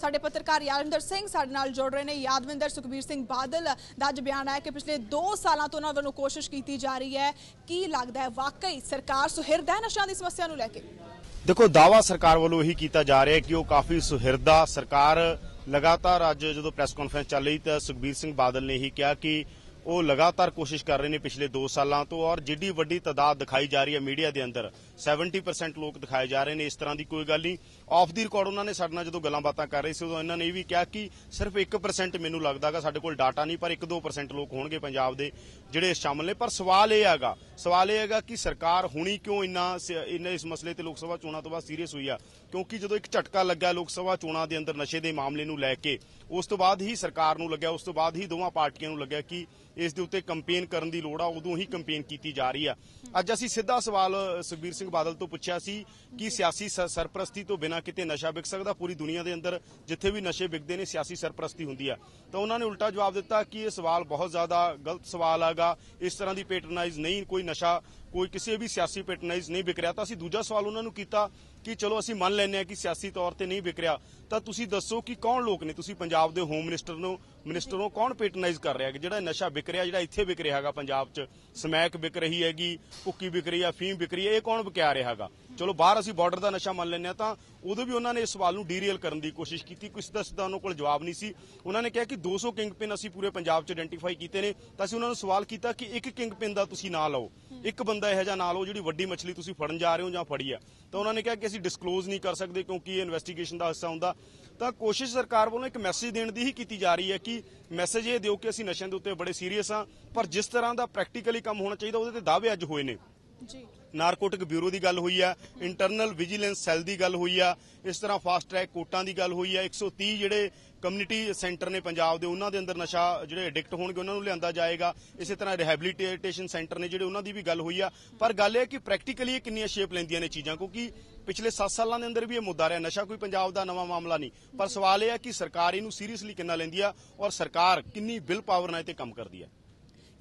ਸਾਡੇ ਪੱਤਰਕਾਰ ਯਾਦਵਿੰਦਰ ਸਿੰਘ ਸਾਡੇ ਨਾਲ ਜੁੜ ਰਹੇ ਨੇ। ਯਾਦਵਿੰਦਰ, ਸੁਖਬੀਰ ਸਿੰਘ ਬਾਦਲ ਦਾ ਅੱਜ ਬਿਆਨ ਆਇਆ ਕਿ ਪਿਛਲੇ 2 ਸਾਲਾਂ ਤੋਂ ਉਹਨਾਂ ਵੱਲੋਂ ਕੋਸ਼ਿਸ਼ ਕੀਤੀ ਜਾ ਰਹੀ ਹੈ। ਕੀ ਲੱਗਦਾ ਹੈ, ਵਾਕਈ ਸਰਕਾਰ ਸੁਹਿਰਦ ਹੈ ਨਸ਼ਿਆਂ ਦੀ ਸਮੱਸਿਆ ਨੂੰ ਲੈ ਕੇ? ਦੇਖੋ ਦਾਵਾ ਸਰਕਾਰ ਵੱਲੋਂ ਇਹੀ ਕੀਤਾ ਜਾ ਰਿਹਾ ਹੈ ਕਿ ਉਹ ਕਾਫੀ ਸੁਹਿਰਦਾ। ਸਰਕਾਰ ਲਗਾਤਾਰ ਅੱਜ ਜਦੋਂ ਪ੍ਰੈਸ ਕਾਨਫਰੰਸ ਚੱਲ ਰਹੀ ਤਾਂ ਸੁਖਬੀਰ ਸਿੰਘ ਬਾਦਲ ਨੇ ਹੀ ਕਿਹਾ ਕਿ ਉਹ ਲਗਾਤਾਰ ਕੋਸ਼ਿਸ਼ ਕਰ ਰਹੇ ਨੇ ਪਿਛਲੇ 2 ਸਾਲਾਂ ਤੋਂ ਔਰ ਜਿੱਡੀ ਵੱਡੀ ਤਾਦਾਦ ਦਿਖਾਈ ਜਾ ਰਹੀ ਹੈ ਮੀਡੀਆ ਦੇ ਅੰਦਰ 70% ਲੋਕ ਦਿਖਾਏ ਜਾ ਰਹੇ ਨੇ, ਇਸ ਤਰ੍ਹਾਂ ਦੀ ਕੋਈ ਗੱਲ ਨਹੀਂ। ਆਫ ਦੀ ਰਿਕਾਰਡ ਉਹਨਾਂ ਨੇ ਸਾਡੇ ਨਾਲ ਜਦੋਂ ਗੱਲਾਂ ਬਾਤਾਂ ਕਰ ਰਹੇ ਸੀ, ਉਦੋਂ ਇਹਨਾਂ ਨੇ ਇਹ ਵੀ ਕਿਹਾ ਕਿ ਸਿਰਫ 1% ਮੈਨੂੰ ਲੱਗਦਾਗਾ ਸਾਡੇ ਕੋਲ ਡਾਟਾ ਨਹੀਂ, ਪਰ 1-2% ਲੋਕ ਹੋਣਗੇ ਪੰਜਾਬ ਦੇ ਜਿਹੜੇ ਸ਼ਾਮਲ ਨੇ। ਪਰ ਸਵਾਲ ਇਹ ਹੈਗਾ, ਸਵਾਲ ਇਹ ਹੈਗਾ ਕਿ ਸਰਕਾਰ ਹੁਣੀ ਕਿਉਂ ਇੰਨਾ ਇੰਨਾ ਇਸ ਮਸਲੇ ਤੇ ਲੋਕ ਸਭਾ ਚੋਣਾਂ ਤੋਂ ਬਾਅਦ ਸੀਰੀਅਸ ਹੋਈ ਆ? ਕਿਉਂਕਿ ਜਦੋਂ ਇੱਕ ਝਟਕਾ ਲੱਗਾ ਲੋਕ ਸਭਾ ਚੋਣਾਂ ਦੇ ਅੰਦਰ ਨਸ਼ੇ ਦੇ ਮਾਮਲੇ ਨੂੰ ਲੈ ਕੇ, ਉਸ ਤੋਂ ਬਾਅਦ ਹੀ ਸਰਕਾਰ ਨੂੰ ਲੱਗਿਆ, ਉਸ ਤੋਂ ਬਾਅਦ ਹੀ ਦੋਵਾਂ ਪਾਰਟੀਆਂ ਨੂੰ ਲੱਗਿਆ ਕਿ ਇਸ ਦੇ ਉੱਤੇ ਕੰਪੇਨ ਕਰਨ ਦੀ ਲੋੜ ਆ, ਉਦੋਂ ਹੀ ਕੰਪੇਨ ਕੀਤੀ ਜਾ ਰਹੀ ਆ। ਅੱਜ ਅਸੀਂ ਸਿੱਧਾ ਸਵਾਲ ਸੁਖਬੀਰ ਸਿੰਘ ਬਾਦਲ ਤੋਂ ਪੁੱਛਿਆ ਸੀ ਕਿ ਸਿਆਸੀ ਸਰਪ੍ਰਸਤੀ ਤੋਂ ਬਿਨਾਂ ਕਿਤੇ ਨਸ਼ਾ ਵਿਕ ਸਕਦਾ? ਪੂਰੀ ਦੁਨੀਆ ਦੇ ਅੰਦਰ ਜਿੱਥੇ ਵੀ ਨਸ਼ੇ ਵਿਕਦੇ ਨੇ, ਸਿਆਸੀ ਸਰਪ੍ਰਸਤੀ ਹੁੰਦੀ ਆ। ਤਾਂ ਉਹਨਾਂ ਨੇ ਉਲਟਾ ਜਵਾਬ ਦਿੱਤਾ ਕਿ ਇਹ ਸਵਾਲ ਬਹੁਤ ਜ਼ਿਆਦਾ ਗਲਤ ਸਵਾਲ ਹੈਗਾ ਇਸ ਤਰ੍ਹਾਂ ਦੀ ਪੈਟਰਨਾਈਜ਼ ਨਹੀਂ, ਕੋਈ ਨਸ਼ਾ, ਕੋਈ ਕਿਸੇ ਵੀ ਸਿਆਸੀ ਪੈਟਰਨਾਈਜ਼ ਨਹੀਂ ਵਿਕ ਰਿਹਾ। ਤਾਂ ਅਸੀਂ ਦੂਜਾ ਸਵਾਲ ਉਹਨਾਂ ਨੂੰ ਕੀਤਾ ਕਿ ਚਲੋ ਅਸੀਂ ਮੰਨ ਲੈਂਦੇ ਹਾਂ ਕਿ ਸਿਆਸੀ ਤੌਰ ਤੇ ਨਹੀਂ ਵਿਕ ਰਿਹਾ। ਤਾਂ ਤੁਸੀਂ ਦੱਸੋ ਕਿ ਕੌਣ ਲੋਕ ਨੇ? ਤੁਸੀਂ ਪੰਜਾਬ ਦੇ ਹੋਮ ਮਿਨਿਸਟਰ ਨੂੰ ਮਿਨਿਸਟਰ ਨੂੰ ਕੌਣ ਪੈਟਰਨਾਈਜ਼ ਕਰ ਰਿਹਾ ਕਿ ਜਿਹੜਾ ਨਸ਼ਾ ਵਿਕ ਰਿਹਾ ਜਿਹੜਾ ਇੱਥੇ ਵਿਕ ਰਿਹਾ ਹੈਗਾ ਪੰਜਾਬ 'ਚ। ਸਮੈਕ ਵਿਕ ਰਹੀ ਹੈਗੀ ਭੁੱਕੀ ਵਿਕ ਰਹੀ ਆ, ਫੀਮ ਵਿਕ ਰਹੀ ਹੈ ਇਹ ਕੌਣ ਵਿਕਿਆ ਰਿਹਾ ਹੈਗਾ? ਚਲੋ ਬਾਹਰ ਅਸੀਂ ਬਾਰਡਰ ਦਾ ਨਸ਼ਾ ਮੰਨ ਲੈਂਦੇ ਹਾਂ ਤਾਂ ਉਦੋਂ ਵੀ ਉਹਨਾਂ ਨੇ ਇਸ ਸਵਾਲ ਨੂੰ ਡੀਰੀਅਲ ਕਰਨ ਦੀ ਕੋਸ਼ਿਸ਼ ਕੀਤੀ। ਕੁਝ ਦਾ ਸਿੱਧਾ ਉਹਨਾਂ ਕੋਲ ਜਵਾਬ ਨਹੀਂ ਸੀ। ਉਹਨਾਂ ਨੇ ਕਿਹਾ ਕਿ 200 ਕਿੰਗਪਿਨ ਅਸੀਂ ਪੂਰੇ ਪੰਜਾਬ 'ਚ ਆਇਡੈਂਟੀਫਾਈ ਕੀਤੇ ਨੇ। ਤਾਂ ਅਸੀਂ ਉਹਨਾਂ ਨੂੰ ਸਵਾਲ ਕੀਤਾ ਕਿ ਇੱਕ ਕਿੰਗ ਕਿੰਗਪਿਨ ਦਾ ਤੁਸੀਂ ਨਾਂ ਲਓ। ਇੱਕ ਬੰਦਾ ਇਹੋ ਜਿਹਾ ਨਾਂ ਲਓ ਜਿਹੜੀ ਵੱਡੀ ਮੱਛਲੀ ਤੁਸੀਂ ਫੜਨ ਜਾ ਰਹੇ ਹੋ ਜਾਂ ਫੜੀ ਆ। ਤਾਂ ਉਹਨਾਂ ਨੇ ਕਿਹਾ ਕਿ ਅਸੀਂ ਡਿਸਕਲੋਜ਼ ਨਹੀਂ ਕਰ ਸਕਦੇ ਕਿਉਂਕਿ ਇਹ ਇਨਵੈਸਟੀਗੇਸ਼ਨ ਦਾ ਹਿੱਸਾ ਹੁੰਦਾ। ਤਾਂ ਕੋਸ਼ਿਸ਼ ਸਰਕਾਰ ਵੱਲੋਂ ਇੱਕ ਮੈਸੇਜ ਦੇਣ ਦੀ ਹੀ ਕੀਤੀ ਜਾ ਰਹੀ ਹੈ ਕਿ ਮੈਸੇਜ ਇਹ ਦਿਓ ਕਿ ਅਸੀਂ ਨਸ਼ਿਆਂ ਦੇ ਉੱਤੇ ਬੜੇ ਸੀਰੀਅਸ ਹਾਂ, ਪਰ ਜਿਸ ਤਰ੍ਹਾਂ ਦਾ ਪ੍ਰੈਕਟੀਕਲੀ ਕੰਮ ਹੋਣਾ ਚਾਹੀਦਾ, ਉਹਦੇ ਤੇ ਦਾਅਵੇ ਅੱਜ ਹੋਏ ਨੇ। ਜੀ। ਨਾਰਕੋਟਿਕ ਬਿਊਰੋ ਦੀ ਗੱਲ ਹੋਈ ਆ, ਇੰਟਰਨਲ ਵਿਜੀਲੈਂਸ ਸੈੱਲ ਦੀ ਗੱਲ ਹੋਈ ਆ, ਇਸ ਤਰ੍ਹਾਂ ਫਾਸਟ ਟਰੈਕ ਕੋਰਟਾਂ ਦੀ ਗੱਲ ਹੋਈ ਆ 130 ਜਿਹੜੇ ਕਮਿਊਨਿਟੀ ਸੈਂਟਰ ਨੇ ਪੰਜਾਬ ਦੇ, ਉਹਨਾਂ ਦੇ ਅੰਦਰ ਨਸ਼ਾ ਜਿਹੜੇ ਐਡਿਕਟ ਹੋਣਗੇ, ਉਹਨਾਂ ਨੂੰ ਲਿਆਂਦਾ ਜਾਏਗਾ। ਇਸੇ ਤਰ੍ਹਾਂ ਰਿਹੈਬਿਲਿਟੇਸ਼ਨ ਸੈਂਟਰ ਨੇ ਜਿਹੜੇ, ਉਹਨਾਂ ਦੀ ਵੀ ਗੱਲ ਹੋਈ ਆ। ਪਰ ਗੱਲ ਇਹ ਕਿ ਪ੍ਰੈਕਟੀਕਲੀ ਇਹ ਕਿੰਨੀਆਂ ਸ਼ੇਪ ਲੈਂਦੀਆਂ ਨੇ ਚੀਜ਼ਾਂ, ਕਿਉਂਕਿ ਪਿਛਲੇ 7 ਸਾਲਾਂ ਦੇ ਅੰਦਰ ਵੀ ਇਹ ਮੁੱਦਾ ਰਿਹਾ, ਨਸ਼ਾ ਕੋਈ ਪੰਜਾਬ ਦਾ ਨਵਾਂ ਮਾਮਲਾ ਨਹੀਂ। ਪਰ ਸਵਾਲ ਇਹ ਹੈ ਕਿ ਸਰਕਾਰ ਇਹਨੂੰ ਸੀਰੀਅਸਲੀ ਕਿੰਨਾ ਲੈਂਦੀ ਆ ਔਰ ਸਰਕਾਰ ਕਿੰਨੀ ਵਿਲ ਪਾਵਰ ਨਾਲ ਇਹ ਤੇ ਕੰਮ ਕਰਦੀ ਆ।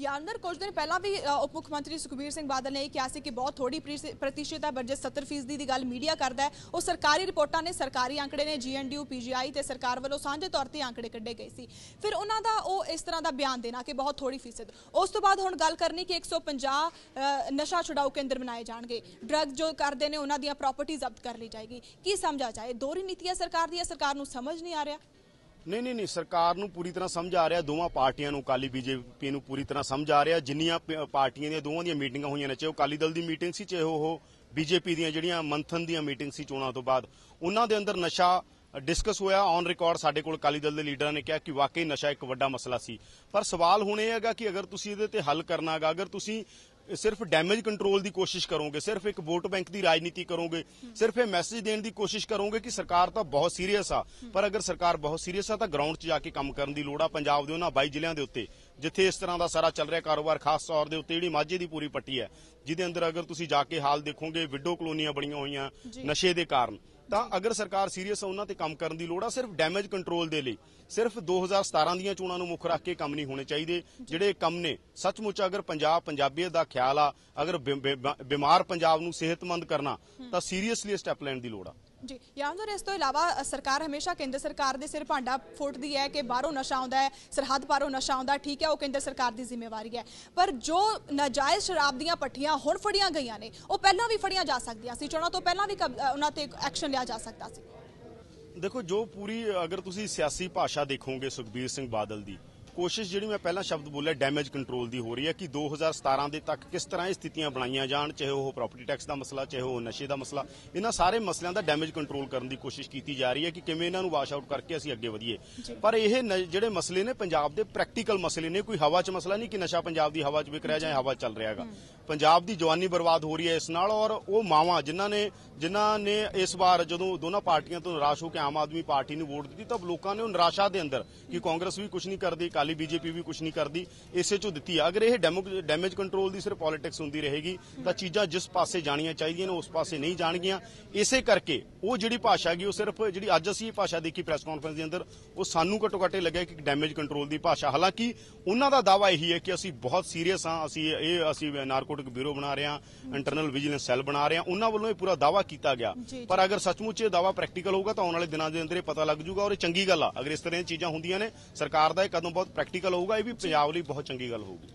ਯਾਦਵਿੰਦਰ ਕੁਝ ਦਿਨ ਪਹਿਲਾਂ ਵੀ ਉਪ ਮੁੱਖ ਮੰਤਰੀ ਸੁਖਬੀਰ ਸਿੰਘ ਬਾਦਲ ਨੇ ਇਹ ਕਿਹਾ ਸੀ ਕਿ ਬਹੁਤ ਥੋੜੀ ਪ੍ਰੀਸ- ਪ੍ਰਤੀਸ਼ਤ ਹੈ ਬਜਟ ਜੇ 70% ਦੀ ਗੱਲ ਮੀਡੀਆ ਕਰਦਾ ਹੈ। ਉਹ ਸਰਕਾਰੀ ਰਿਪੋਰਟਾਂ ਨੇ ਸਰਕਾਰੀ ਅੰਕੜੇ ਨੇ ਜੀਐਨਡੀਯੂ ਪੀਜੀਆਈ ਤੇ ਸਰਕਾਰ ਵੱਲੋਂ ਸਾਂਝੇ ਤੌਰ ਤੇ ਅੰਕੜੇ ਕੱਢੇ ਗਏ ਸੀ। ਫਿਰ ਉਹਨਾਂ ਦਾ ਉਹ ਇਸ ਤਰ੍ਹਾਂ ਦਾ ਬਿਆਨ ਦੇਣਾ ਕਿ ਬਹੁਤ ਥੋੜੀ ਫੀਸਦ। ਉਸ ਤੋਂ ਬਾਅਦ ਹੁਣ ਗੱਲ ਕਰਨੀ ਕਿ 150 ਅ, ਨਸ਼ਾ ਛੁਡਾਊ ਕੇਂਦਰ ਬਣਾਏ ਜਾਣਗੇ। ਡਰੱਗ ਜੋ ਕਰਦੇ ਨੇ ਉਹਨਾਂ ਦੀਆਂ ਪ੍ਰਾਪਰਟੀ ਜ਼ਬਤ ਕਰ ਲਈ ਜਾਏਗੀ। ਕੀ ਸਮਝਾ ਜਾਏ? ਦੋਹਰੀ ਨੀਤੀਆਂ ਸਰਕਾਰ ਦੀਆਂ ਸਰਕਾਰ ਨੂੰ ਸਮਝ ਨਹੀਂ ਆ ਰਿਹਾ? ਨਹੀਂ ਨਹੀਂ ਨਹੀਂ, ਸਰਕਾਰ ਨੂੰ ਪੂਰੀ ਤਰ੍ਹਾਂ ਸਮਝ ਆ ਰਿਹਾ, ਦੋਵਾਂ ਪਾਰਟੀਆਂ ਨੂੰ, ਅਕਾਲੀ ਬੀਜੇਪੀ ਨੂੰ ਪੂਰੀ ਤਰ੍ਹਾਂ ਸਮਝ ਆ ਰਿਹਾ, ਜਿੰਨੀਆਂ ਪਾਰਟੀਆਂ ਦੀਆਂ ਦੋਵਾਂ ਦੀਆਂ ਮੀਟਿੰਗਾਂ ਹੋਈਆਂ ਨੇ, ਚਾਹੇ ਉਹ ਅਕਾਲੀ ਦਲ ਦੀ ਮੀਟਿੰਗ ਸੀ, ਚਾਹੇ ਉਹ ਬੀਜੇਪੀ ਦੀਆਂ ਜਿਹੜੀਆਂ ਮੰਥਨ ਦੀਆਂ ਮੀਟਿੰਗ ਸੀ ਚੋਣਾਂ ਤੋਂ ਬਾਅਦ, ਉਹਨਾਂ ਦੇ ਅੰਦਰ ਨਸ਼ਾ ਡਿਸਕਸ ਹੋਇਆ ਔਨ ਰਿਕਾਰਡ ਸਾਡੇ ਕੋਲ ਅਕਾਲੀ ਦਲ ਦੇ ਲੀਡਰਾਂ ਨੇ ਕਿਹਾ ਕਿ ਵਾਕਈ ਨਸ਼ਾ ਇੱਕ ਵੱਡਾ ਮਸਲਾ ਸੀ। ਪਰ ਸਵਾਲ ਹੁਣ ਇਹ ਹੈਗਾ ਕਿ ਅਗਰ ਤੁਸੀਂ ਇਹਦੇ ਤੇ ਹੱਲ ਕਰਨਾ ਹੈਗਾ ਅਗਰ ਤੁਸੀਂ ਸਿਰਫ ਡੈਮੇਜ ਕੰਟਰੋਲ ਦੀ ਕੋਸ਼ਿਸ਼ ਕਰੋਗੇ ਸਿਰਫ ਇੱਕ ਵੋਟ ਬੈਂਕ ਦੀ ਰਾਜਨੀਤੀ ਕਰੋਗੇ ਸਿਰਫ ਇਹ ਮੈਸੇਜ ਦੇਣ ਦੀ ਕੋਸ਼ਿਸ਼ ਕਰੋਗੇ ਕਿ ਸਰਕਾਰ ਤਾਂ ਬਹੁਤ ਸੀਰੀਅਸ ਆ। ਪਰ ਅਗਰ ਸਰਕਾਰ ਬਹੁਤ ਸੀਰੀਅਸ ਆ ਤਾਂ ਗਰਾਊਂਡ 'ਚ ਜਾ ਕੇ ਕੰਮ ਕਰਨ ਦੀ ਲੋੜ ਆ ਪੰਜਾਬ ਦੇ ਉਹਨਾਂ 22 ਜ਼ਿਲ੍ਹਿਆਂ ਦੇ ਉੱਤੇ ਜਿੱਥੇ ਇਸ ਤਰ੍ਹਾਂ ਦਾ ਸਾਰਾ ਚੱਲ ਰਿਹਾ ਕਾਰੋਬਾਰ ਖਾਸ ਤੌਰ ਦੇ ਉੱਤੇ ਜਿਹੜੀ ਮਾਝੇ ਦੀ ਪੂਰੀ ਪੱਟੀ ਹੈ ਜਿਹਦੇ ਅੰਦਰ ਅਗਰ ਤੁਸੀਂ ਜਾ ਕੇ ਹਾਲ ਦੇਖੋਗੇ ਵਿਡੋ ਕਲੋਨੀਆਂ ਬਣੀਆਂ ਹੋਈਆਂ ਨਸ਼ੇ ਦੇ ਕਾਰਨ। ਤਾਂ ਅਗਰ ਸਰਕਾਰ ਸੀਰੀਅਸ ਆ, ਉਹਨਾਂ ਤੇ ਕੰਮ ਕਰਨ ਦੀ ਲੋੜ ਆ, ਸਿਰਫ ਡੈਮੇਜ ਕੰਟਰੋਲ ਦੇ ਲਈ। ਸਿਰਫ 2017 ਦੀਆਂ ਚੋਣਾਂ ਨੂੰ ਮੁੱਖ ਰੱਖ ਕੇ ਕੰਮ ਨਹੀਂ ਹੋਣੇ ਚਾਹੀਦੇ। ਜਿਹੜੇ ਕੰਮ ਨੇ, ਸੱਚਮੁੱਚ ਅਗਰ ਪੰਜਾਬ ਪੰਜਾਬੀਅਤ ਦਾ ਖਿਆਲ ਆ, ਅਗਰ ਬਿਮਾਰ ਪੰਜਾਬ ਨੂੰ ਸਿਹਤਮੰਦ ਕਰਨਾ, ਤਾਂ ਸੀਰੀਅਸਲੀ ਸਟੈਪ ਲੈਣ ਦੀ ਲੋੜ ਆ। ਜੀ ਯਾਨਦਰ ਇਸ ਤੋਂ ਇਲਾਵਾ ਸਰਕਾਰ ਹਮੇਸ਼ਾ ਕੇਂਦਰ ਸਰਕਾਰ ਦੇ ਸਿਰ ਭਾਂਡਾ ਫੁੱਟਦੀ ਹੈ ਕਿ ਬਾਹਰੋਂ ਨਸ਼ਾ ਆਉਂਦਾ ਹੈ, ਸਰਹੱਦ ਪਾਰੋਂ ਨਸ਼ਾ ਆਉਂਦਾ ਠੀਕ ਹੈ, ਉਹ ਕੇਂਦਰ ਸਰਕਾਰ ਦੀ ਜ਼ਿੰਮੇਵਾਰੀ ਹੈ। ਪਰ ਜੋ ਨਾਜਾਇਜ਼ ਸ਼ਰਾਬ ਦੀਆਂ ਪੱਠੀਆਂ ਹੁਣ ਫੜੀਆਂ ਗਈਆਂ ਨੇ, ਉਹ ਪਹਿਲਾਂ ਵੀ ਫੜੀਆਂ ਜਾ ਸਕਦੀਆਂ ਸੀ, ਚੋਣਾਂ ਤੋਂ ਪਹਿਲਾਂ ਵੀ ਕਬ- ਉਹਨਾਂ ਤੇ ਐਕਸ਼ਨ ਲਿਆ ਜਾ ਸਕਦਾ ਸੀ। ਦੇਖੋ, ਜੋ ਪੂਰੀ, ਅਗਰ ਤੁਸੀਂ ਸਿਆਸੀ ਭਾਸ਼ਾ ਦੇਖੋਗੇ ਸੁਖਬੀਰ ਸਿੰਘ ਬਾਦਲ ਦੀ ਕੋਸ਼ਿਸ਼ ਜਿਹੜੀ ਮੈਂ ਪਹਿਲਾਂ ਸ਼ਬਦ ਬੋਲਿਆ ਡੈਮੇਜ ਕੰਟਰੋਲ ਦੀ ਹੋ ਰਹੀ ਹੈ ਕਿ 2017 ਦੇ ਤੱਕ ਕਿਸ ਤਰ੍ਹਾਂ ਇਹ ਸਥਿਤੀਆਂ ਬਣਾਈਆਂ ਜਾਣ ਚਾਹੇ ਉਹ ਪ੍ਰਾਪਰਟੀ ਟੈਕਸ ਦਾ ਮਸਲਾ ਚਾਹੇ ਉਹ ਨਸ਼ੇ ਦਾ ਮਸਲਾ ਇਹਨਾਂ ਸਾਰੇ ਮਸਲਿਆਂ ਦਾ ਡੈਮੇਜ ਕੰਟਰੋਲ ਕਰਨ ਦੀ ਕੋਸ਼ਿਸ਼ ਕੀਤੀ ਜਾ ਰਹੀ ਹੈ ਕਿ ਕਿਵੇਂ ਇਹਨਾਂ ਨੂੰ ਵਾਸ਼ ਆਊਟ ਕਰਕੇ ਅਸੀਂ ਅੱਗੇ ਵਧੀਏ। ਪਰ ਇਹ ਜਿਹੜੇ ਮਸਲੇ ਨੇ ਪੰਜਾਬ ਦੇ ਪ੍ਰੈਕਟੀਕਲ ਮਸਲੇ ਨੇ ਕੋਈ ਹਵਾ 'ਚ ਮਸਲਾ ਨਹੀਂ ਕਿ ਨਸ਼ਾ ਪੰਜਾਬ ਦੀ ਹਵਾ 'ਚ ਵਿਕ ਰਿਹਾ ਜਾਂ ਹਵਾ ਚੱਲ ਰਿਹਾ ਹੈਗਾ ਪੰਜਾਬ ਦੀ ਜਵਾਨੀ ਬਰਬਾਦ ਹੋ ਰਹੀ ਹੈ ਇਸ ਨਾਲ ਔਰ ਉਹ ਮਾਵਾਂ ਜਿਨ੍ਹਾਂ ਨੇ ਜਿਨ੍ਹਾਂ ਨੇ ਇਸ ਵਾਰ ਜਦੋਂ ਦੋਨਾਂ ਪਾਰਟੀਆਂ ਤੋਂ ਨਿਰਾਸ਼ ਹੋ ਕੇ ਆਮ ਆਦਮੀ ਪਾਰਟੀ ਨੂੰ ਵੋਟ ਦਿੱਤੀ ਤਾਂ ਲੋਕਾਂ ਨੇ ਉਹ ਨਿਰਾਸ਼ਾ ਦੇ ਅੰਦਰ ਕਿ ਕਾਂਗਰਸ ਵੀ ਕੁਝ ਨਹੀਂ ਕਰਦੀ ਅਕਾਲੀ ਬੀਜੇਪੀ ਵੀ ਕੁਝ ਨਹੀਂ ਕਰਦੀ ਇਸੇ ਚੋਂ ਦਿੱਤੀ ਆ। ਅਗਰ ਇਹ ਡੈਮੇਜ ਕੰਟਰੋਲ ਦੀ ਸਿਰਫ ਪੋਲਿਟਿਕਸ ਹੁੰਦੀ ਰਹੇਗੀ ਤਾਂ ਚੀਜ਼ਾਂ ਜਿਸ ਪਾਸੇ ਜਾਣੀਆਂ ਚਾਹੀਦੀਆਂ ਨੇ ਉਸ ਪਾਸੇ ਨਹੀਂ ਜਾਣਗੀਆਂ। ਇਸੇ ਕਰਕੇ ਉਹ ਜਿਹੜੀ ਭਾਸ਼ਾ ਗਈ ਉਹ ਸਿਰਫ ਜਿਹੜੀ ਅੱਜ ਅਸੀਂ ਇਹ ਭਾਸ਼ਾ ਦੇਖੀ ਪ੍ਰੈਸ ਕਾਨਫਰੰਸ ਦੇ ਅੰਦਰ ਉਹ ਸਾਨੂੰ ਘੱਟੋ ਘੱਟੇ ਲੱਗਿਆ ਕਿ ਡੈਮੇਜ ਕੰਟਰੋਲ ਦੀ ਭਾਸ਼ਾ। ਹਾਲਾਂਕਿ ਉਹਨਾਂ ਦਾ ਦਾਵਾ ਇਹੀ ਹੈ ਕਿ ਅਸੀਂ ਬਹੁਤ ਸੀਰੀਅਸ ਹਾਂ ਅਸੀਂ ਇਹ ਅਸੀਂ ਨਾਰਕੋਟਿਕ ਬਿਊਰੋ ਬਣਾ ਰਹੇ ਹਾਂ ਇੰਟਰਨਲ ਵਿਜੀਲੈਂਸ ਸੈੱਲ ਬਣਾ ਰਹੇ ਹਾਂ। ਉਹਨਾਂ ਵੱਲੋਂ ਇਹ ਪੂਰਾ ਦਾਵਾ ਕੀਤਾ ਗਿਆ। ਪਰ ਅਗਰ ਸੱਚਮੁੱਚ ਇਹ ਦਾਵਾ ਪ੍ਰੈਕਟੀਕਲ ਹੋਊਗਾ ਤਾਂ ਆਉਣ ਵਾਲੇ ਦਿਨਾਂ ਦੇ ਅੰਦਰ ਇਹ ਪਤਾ ਲੱਗ ਜੂਗਾ ਔਰ ਇਹ ਚੰਗੀ ਗੱਲ ਆ। ਅਗਰ ਇਸ ਤਰ੍ਹਾਂ ਦੀਆਂ ਚੀਜ਼ਾਂ ਹੁੰਦੀਆਂ ਨੇ ਸਰਕਾਰ ਦਾ ਇਹ ਕਦਮ ਬਹੁਤ ਪ੍ਰੈਕਟੀਕਲ ਹੋਊਗਾ ਇਹ ਵੀ ਪੰਜਾਬ ਲਈ ਬਹੁਤ ਚੰਗੀ ਗੱਲ ਹੋਊਗੀ।